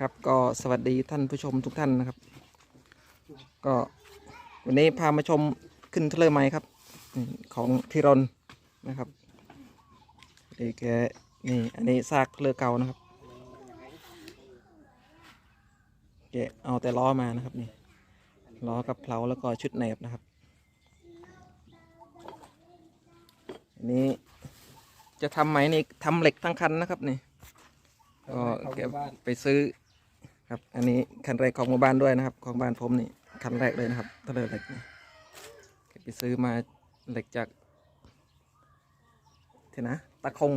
ครับก็สวัสดีท่านผู้ชมทุกท่านนะครับ ก็วันนี้พามาชมขึ้นเทเลไม้ครับของพิรนนะครับนี่แกนี่อันนี้ซากเทเลอเก่านะครับแกเอาแต่ล้อมานะครับนี่ล้อกับเพลาแล้วก็ชุดแหนบนะครับอันนี้จะทำไหมนี่ทำเหล็กทั้งคันนะครับนี่ก็เก็บไปซื้อ ครับ อันนี้คันแรกของหมู่บ้านด้วยนะครับ ของบ้านผมนี่คันแรกเลยนะครับตะเลอเหล็กนี่เก็บไปซื้อมาเหล็กจากที่นะตะคง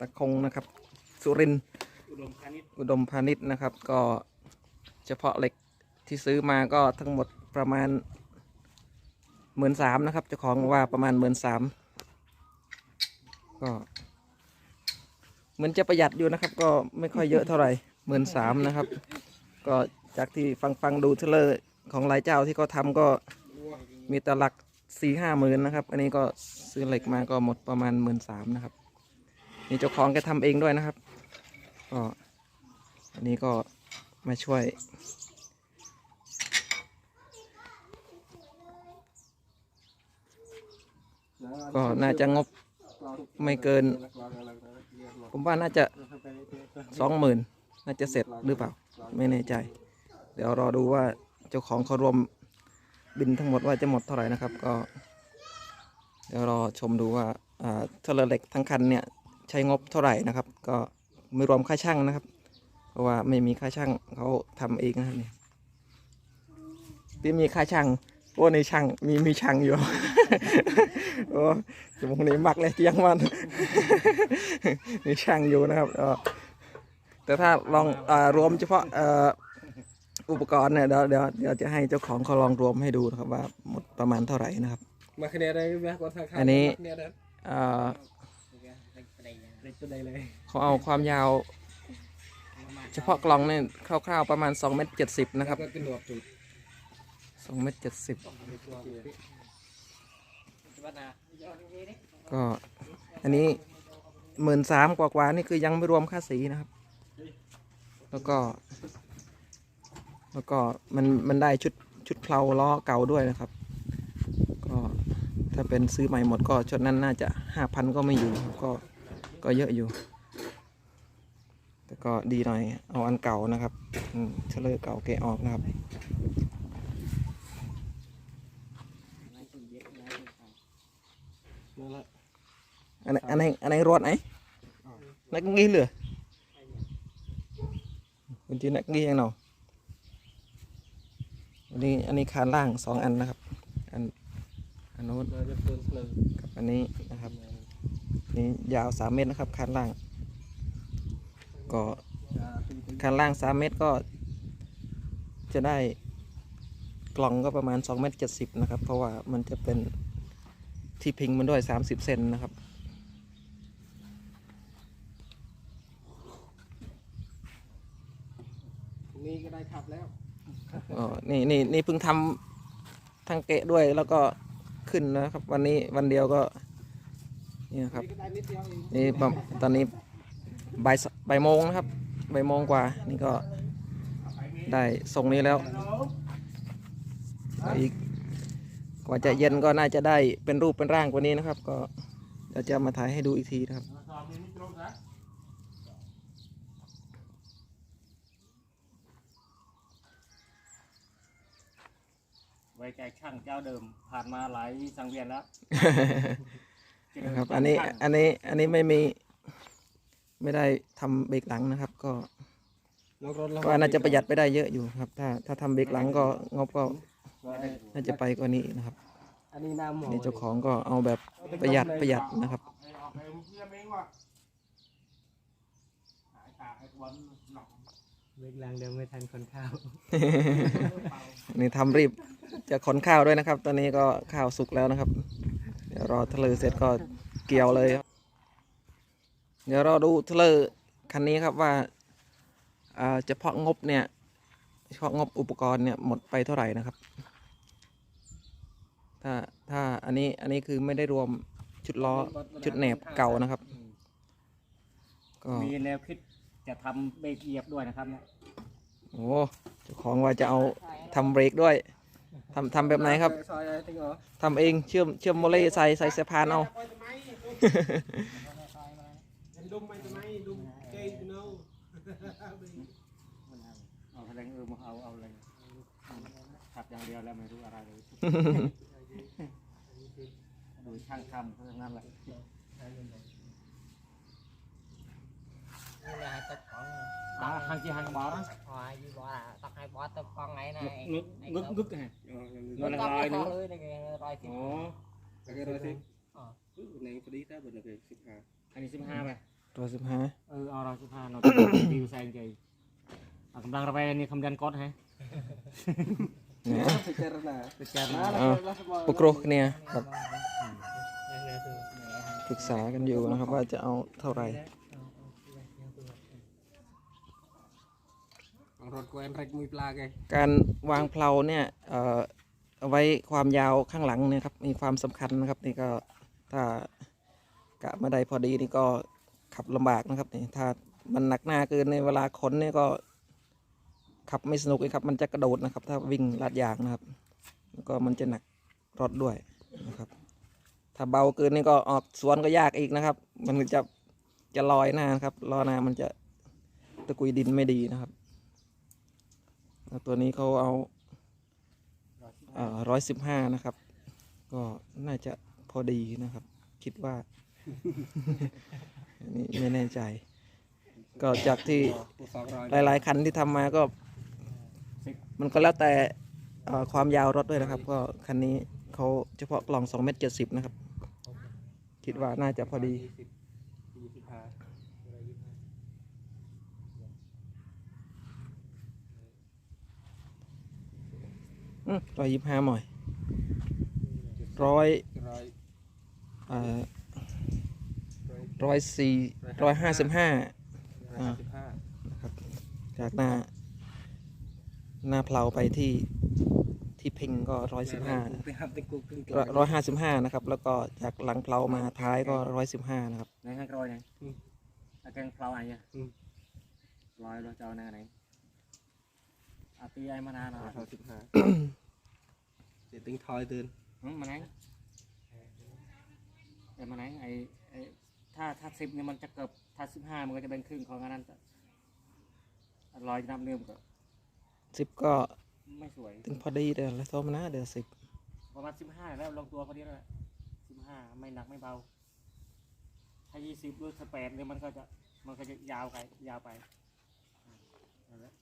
ตะคงนะครับ สุรินทร์อุดมพาณิชย์อุดมพาณิชย์นะครับ ก็เฉพาะเหล็กที่ซื้อมาก็ทั้งหมดประมาณหมื่นสามนะครับเจ้าของว่าประมาณหมื่นสามก็เหมือนจะประหยัดอยู่นะครับ ก็ไม่ค่อยเยอะเท่าไหร่ หมื่นสามนะครับ ก็จากที่ฟังฟังดูเทรลเลอร์ของหลายเจ้าที่เขาทำก็มีแต่หลักสี่ห้าหมื่นนะครับ อันนี้ก็ซื้อเหล็กมาก็หมดประมาณหมื่นสามนะครับนี่เจ้าของแกทำเองด้วยนะครับ ก็อันนี้ก็มาช่วย ก็น่าจะงบไม่เกิน ผมว่าน่าจะสองหมื่น น่าจะเสร็จหรือเปล่า ไม่แน่ใจ เดี๋ยวรอดูว่าเจ้าของเขารวมบินทั้งหมดว่าจะหมดเท่าไหร่นะครับ ก็ เดี๋ยวรอชมดูว่าอ่าเทเลอร์เล็กทั้งคันเนี่ยใช้งบเท่าไหร่นะครับ ก็ไม่รวมค่าช่างนะครับ เพราะว่าไม่มีค่าช่างเขาทำเองนะครับเนี่ยที่มีค่าช่างโอ้ในช่างมีมีช่างอยู่โอ้จมูกนี้มักเลยเตียงมันมีช่างอยู่นะครับ แต่ถ้าลองเออรวมเฉพาะเอ่ออุปกรณ์เนี่ยเดี๋ยวเดี๋ยวเดี๋ยวจะให้เจ้าของเขาลองรวมให้ดูนะครับว่าหมดประมาณเท่าไหร่นะครับมาคะแนนอะไรนะก่อนทางอันนี้คะแนนนะเอ่อเล็กตัวใดเลยเขาเอาความยาว เฉพาะกล่องเนี่ยคร่าวๆประมาณ2เมตร70นะครับก็กระโดดจุด2เมตร70ก็อันนี้หมื่นสามกว่าๆนี่คือยังไม่รวมค่าสีนะครับ แล้วก็ แล้วก็มันมันได้ชุดชุดเพลาล้อเก่าด้วยนะครับ ก็ถ้าเป็นซื้อใหม่หมดก็ชุดนั้นน่าจะห้าพันก็ไม่อยู่ครับก็ก็เยอะอยู่ แต่ก็ดีหน่อยเอาอันเก่านะครับอืมเฉลยเก่าแกะออกนะครับนั่นแหละอันไหนอันไหนอันไหนรถไหนนักงี้เหลือ คุณจีนักงี้ยังเนาะอันนี้อันนี้คานล่างสองอันนะครับอันอันโน้นกับอันนี้นะครับนี่ยาวสามเมตรนะครับคานล่าง ก็คานล่างสามเมตรก็จะได้กล่องก็ประมาณสองเมตรเจ็ดสิบนะครับ เพราะว่ามันจะเป็นที่พิงมันด้วยสามสิบเซนนะครับ นี่ก็ได้ขับแล้ว อ๋อนี่นี่นี่เพิ่งทำทั้งเกะด้วยแล้วก็ขึ้นนะครับ วันนี้วันเดียวก็นี่นะครับ นี่ก็ได้นิดเดียวเองนี่ประตอนนี้บ่ายสบ่ายโมงนะครับบ่ายโมงกว่า นี่ก็ได้ส่งนี้แล้วก็อีกกว่าจะเย็นก็น่าจะได้เป็นรูปเป็นร่างกว่านี้นะครับ ก็เดี๋ยวจะมาถ่ายให้ดูอีกทีนะครับ ไว้ใจช่างเจ้าเดิม ผ่านมาหลายสังเวียนแล้วนะครับอันนี้อันนี้อันนี้ไม่มีไม่ได้ทำเบรกหลังนะครับ ก็แล้วรถเราก็น่าจะประหยัดไปได้เยอะอยู่ครับ ถ้าถ้าทำเบรกหลังก็งบก็น่าจะไปกว่านี้นะครับอันนี้น้ำหมอนี่เจ้าของก็เอาแบบประหยัดประหยัดนะครับเว กลางเดิมไม่ทันคนข้าวนี่ทำรีบจะขนข้าวด้วยนะครับ ตอนนี้ก็ข้าวสุกแล้วนะครับ เดี๋ยวรอทะเลเสร็จก็เกี่ยวเลยครับ เดี๋ยวเราดูทะเลคันนี้ครับว่าอ่าเฉพาะงบเนี่ยเฉพาะงบอุปกรณ์เนี่ยหมดไปเท่าไหร่นะครับ ถ้าถ้าอันนี้อันนี้คือไม่ได้รวมชุดล้อชุดแหนบเก่านะครับ ก็มีแนวคิด จะทำเบรกเหยียบด้วยนะครับเนี่ยโอ้เจ้าของว่าจะเอาทำเบรกด้วยทำทำแบบไหนครับซอยอะไรติ๊งเหรอทำเองเชื่อมเชื่อมโมเลใส่ใส่สะพานเอาไปทำไมดุมไปทำไมดุมเก่งเนาะเอาอะไรเออมาเอาเอาอะไรขับอย่างเดียวแล้วไม่รู้อะไรเลย ดูช่างทำเพราะฉะนั้นแหละ นี่ là hai tập con อ่าทางจีฮังบอสนะ hoài gì bỏ là tập hai bỏ tập con này งึ này กงึกงึกไง nó Nó là tập rồi cái nữa. con lưới này kìa rồi thì อ๋ออะไรอะไรติ๊ง Ờ. ในพอดีถ้าบนอะไรสิบห้าอันนี้สิบห้าไปตัวสิบห้าเออเอาเราสิบห้าเนาะดิวแซงใจอะกำลังระบายนี่คำยันก๊อตฮะเนี่ยพิจารณาไปแจ้งมามาแล้วแล้วสมองปกโรคเนี่ยครับ Nhân ra thường mẹ hàng ปรึกษากันอยู่นะครับว่าจะเอาเท่าไหร่ รถกวนเร็กมือปลาไงการวางเพลาเนี่ยเอ่อเอาไว้ความยาวข้างหลังเนี่ยครับมีความสำคัญนะครับนี่ก็ถ้ากะมาได้พอดีนี่ก็ขับลำบากนะครับนี่ถ้ามันหนักหน้าเกินในเวลาขนเนี่ยก็ขับไม่สนุกเลยครับมันจะกระโดดนะครับ ถ้าวิ่งลาดยางนะครับ แล้วก็มันจะหนักรถด้วยนะครับถ้าเบาเกินนี่ก็ออกสวนก็ยากอีกนะครับ มันจะจะลอยหน้านครับล้อหน้ามันจะตะกุยดินไม่ดีนะครับ ตัวนี้เขาเอาร้อยสิบห้านะครับ ก็น่าจะพอดีนะครับ คิดว่านนี้ไม่แน่ใจ ก็จากที่หลาย ๆ คันที่ทำมาก็ มันก็แล้วแต่ความยาวรถด้วยนะครับ ก็คันนี้เขาเฉพาะกล่อง2เมตร70นะครับ คิดว่าน่าจะพอดี ยี่สิบยี่สิบห้า ร้อยยี่ห้าหน่อยร้อยร้อยเอ่อร้อยร้อยสี่ร้อยห้าสิบห้าร้อยห้าสิบห้านะครับจากหน้า หน้าเพลาไปที่ที่เพ่งก็ร้อยสิบห้าไปห้ามติ๊กกุ๊กติ๊กร้อยห้าสิบห้านะครับ แล้วก็จากหลังเพลามาท้ายก็ร้อยสิบห้านะครับไหนให้กรอยไหนอาแกงเพลาอะไรเนี่ยลอยเราจะเอาหน้าไหนอาตีไอ้มานานหน่อยร้อยสิบห้า อิงทอยเดินมมาไหนไอ้มาไหนไอ้ไอ้ถ้าถ้าสิบเนี่ยมันจะเกือบถ้าสิบห้ามันก็จะเป็นครึ่งของอันนั้นลอยน้ำเนื่มก็สิบก็ไม่สวย ถึงพอดีเดี๋ยวแล้วโทมนะเดี๋ยวสิบประมาณสิบห้าแล้วลงตัวพอดีแล้วสิบห้าไม่หนักไม่เบา ถ้ายี่สิบหรือสแปดเนี่ยมันก็จะมันก็จะยาวไปยาวไปนั่นแหละ